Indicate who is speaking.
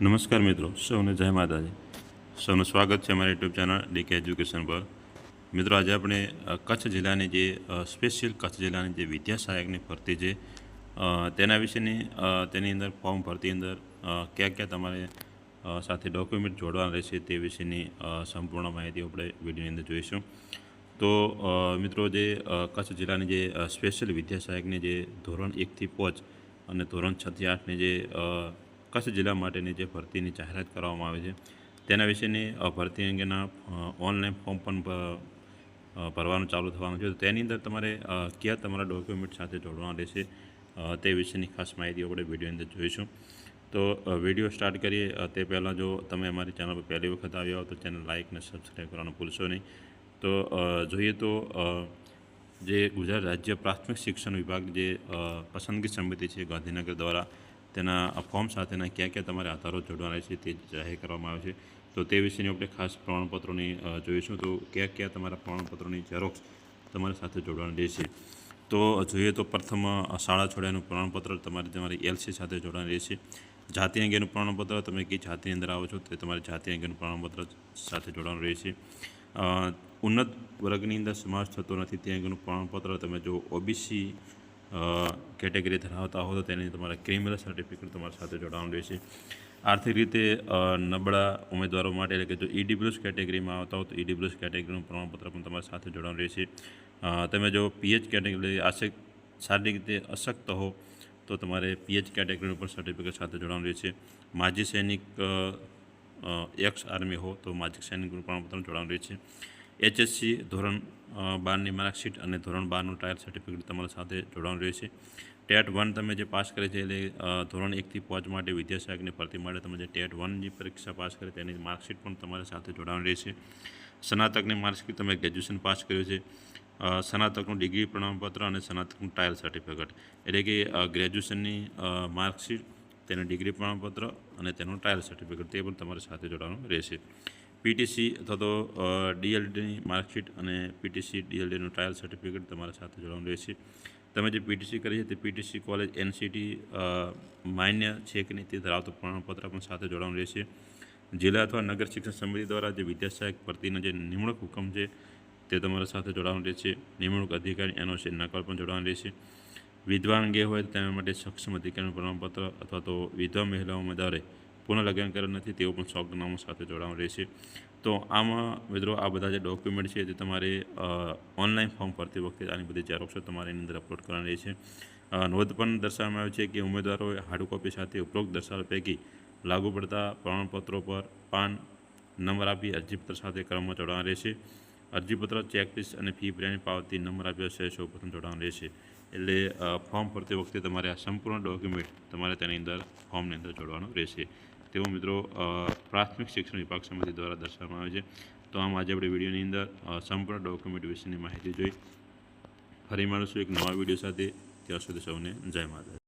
Speaker 1: નમસ્કાર મિત્રો, સૌને જય માતાજી. સૌનું સ્વાગત છે અમારા યુટ્યુબ ચેનલ ડીકે એજ્યુકેશન પર. મિત્રો, આજે આપણે કચ્છ જિલ્લાની જે સ્પેશિયલ કચ્છ જિલ્લાની જે વિદ્યા સહાયકની ભરતી છે તેના વિશેની તેની અંદર ફોર્મ ભરતી અંદર ક્યાં ક્યાં તમારે સાથે ડોક્યુમેન્ટ જોડવાના રહેશે તે વિશેની સંપૂર્ણ માહિતી આપણે વિડીયોની અંદર જોઈશું. તો મિત્રો, જે કચ્છ જિલ્લાની જે સ્પેશિયલ વિદ્યા સહાયકની જે ધોરણ એકથી પાંચ અને ધોરણ છથી આઠની જે કચ્છ જિલ્લા માટેની જે ભરતીની જાહેરાત કરવામાં આવે છે, તેના વિશેની ભરતી અંગેના ઓનલાઈન ફોર્મ પણ ભરવાનું ચાલુ થવાનું છે. તો તેની અંદર તમારે કયા તમારા ડોક્યુમેન્ટ સાથે જોડવાના રહેશે તે વિશેની ખાસ માહિતી આપણે વિડીયોની અંદર જોઈશું. તો વીડિયો સ્ટાર્ટ કરીએ. તે પહેલાં જો તમે અમારી ચેનલ પર પહેલી વખત આવ્યા હો તો ચેનલ લાઇક અને સબસ્ક્રાઈબ કરવાનું ભૂલશો નહીં. તો જોઈએ તો જે ગુજરાત રાજ્ય પ્રાથમિક શિક્ષણ વિભાગ જે પસંદગી સમિતિ છે ગાંધીનગર દ્વારા તેના ફોર્મ સાથેના ક્યાં ક્યાં તમારે આધારો જોડવાના છે તે જાહેર કરવામાં આવે છે. તો તે વિશેની આપણે ખાસ પ્રમાણપત્રોની જોઈશું. તો કયા કયા તમારા પ્રમાણપત્રોની ઝેરોક્ષ તમારી સાથે જોડવાની રહેશે. તો જોઈએ તો પ્રથમ શાળા છોડ્યાનું પ્રમાણપત્ર તમારે તમારી એલસી સાથે જોડવાનું રહેશે. જાતિ અંગેનું પ્રમાણપત્ર, તમે કઈ જાતિની અંદર આવો છો તે તમારી જાતિ અંગેનું પ્રમાણપત્ર સાથે જોડવાનું રહેશે. ઉન્નત વર્ગની અંદર સમાવેશ થતો નથી તે અંગેનું પ્રમાણપત્ર તમે જો ઓબીસી કેટેગરી ધરાવતા હો તો તેની તમારે ક્રિમિનલ સર્ટિફિકેટ તમારી સાથે જોડાવાનું રહેશે. આર્થિક રીતે નબળા ઉમેદવારો માટે, એટલે કે જો ઈડીબ્લ્યુએસ કેટેગરીમાં આવતા હો તો ઈડીબ્લ્યુએસ કેટેગરીનું પ્રમાણપત્ર પણ તમારી સાથે જોડાવાનું રહેશે. તમે જો પીએચ કેટેગરી આશક, શારીરિક રીતે અશક્ત હો તો તમારે પીએચ કેટેગરીનું પણ સર્ટિફિકેટ સાથે જોડાવાનું રહેશે. માજી સૈનિક એક્સ આર્મી હો તો માજી સૈનિકનું પ્રમાણપત્ર જોડાવાનું રહેશે. એચએસસી ધોરણ બારની માર્કશીટ અને ધોરણ બારનું ટ્રાયલ સર્ટિફિકેટ તમારા સાથે જોડાવાનું રહેશે ટેટ વન તમે જે પાસ કરે છે એટલે ધોરણ એકથી પાંચ માટે વિદ્યાસહાયકની ભરતી માટે તમે જે ટેટ વનની પરીક્ષા પાસ કરી તેની માર્કશીટ પણ તમારી સાથે જોડાવાની રહેશે સ્નાતકની માર્કશીટ તમે ગ્રેજ્યુએશન પાસ કર્યું છે. સ્નાતકનું ડિગ્રી પ્રમાણપત્ર અને સ્નાતકનું ટ્રાયલ સર્ટિફિકેટ. એટલે કે ગ્રેજ્યુએશનની માર્કશીટ તેનું ડિગ્રી પ્રમાણપત્ર અને તેનું ટ્રાયલ સર્ટિફિકેટ તે પણ તમારી સાથે જોડાવાનું રહેશે. પીટીસી અથવા તો ડીએલડીની માર્કશીટ અને પીટીસી ડીએલડીનું ટ્રાયલ સર્ટિફિકેટ તમારા સાથે જોડવાનું રહેશે. તમે જે પીટીસી કરી છે તે પીટીસી કોલેજ એનસીટી માન્ય છે કે નહીં તે ધરાવતું પ્રમાણપત્ર પણ સાથે જોડવાનું રહેશે. જિલ્લા અથવા નગર શિક્ષણ સમિતિ દ્વારા જે વિદ્યાસહાયક ભરતીનો જે નિમણૂક હુકમ છે તે તમારા સાથે જોડાવાનું રહેશે. નિમણૂક અધિકારી એનો છે નકલ પણ જોડાવાનું રહેશે. વિધવા અંગે હોય તેના માટે સક્ષમ અધિકારીનું પ્રમાણપત્ર અથવા તો વિધવા મહિલાઓ ઉમેદવારે પુનઃ લગ્ન કરેલ નથી, તેઓ પણ સોગનામું સાથે જોડાવાનું રહેશે તો આમાં મિત્રો, આ બધા જે ડોક્યુમેન્ટ છે તે તમારે ઓનલાઈન ફોર્મ ભરતી વખતે આની બધી ઝેરોક્ષો તમારે એની અંદર અપલોડ કરવાની રહેશે. નોંધ પણ દર્શાવવામાં આવે છે કે ઉમેદવારોએ હાર્ડ કોપી સાથે ઉપરોક્ત દર્શાવેલ પૈકી લાગુ પડતા પ્રમાણપત્રો પર પાન, નંબર આપી અરજીપત્ર સાથે ક્રમમાં જોડવાના રહેશે. અરજીપત્ર ચેકલિસ્ટ અને ફી ભર્યાની પાવતી નંબર આપ્યો છે સૌ પ્રથમ જોડાવાનું રહેશે. એટલે ફોર્મ ભરતી વખતે તમારે આ સંપૂર્ણ ડોક્યુમેન્ટ તમારે તેની અંદર ફોર્મની અંદર જોડવાનું રહેશે. તેવું મિત્રો પ્રાથમિક શિક્ષણ વિભાગ સમિતિ દ્વારા દર્શાવવામાં આવે છે. તો આમ આજે આપણે વિડીયોની અંદર સંપૂર્ણ ડોક્યુમેન્ટ વિશેની માહિતી જોઈ. ફરી મળીશું એક નવા વીડિયો સાથે. ત્યાં સુધી સૌને જય માતા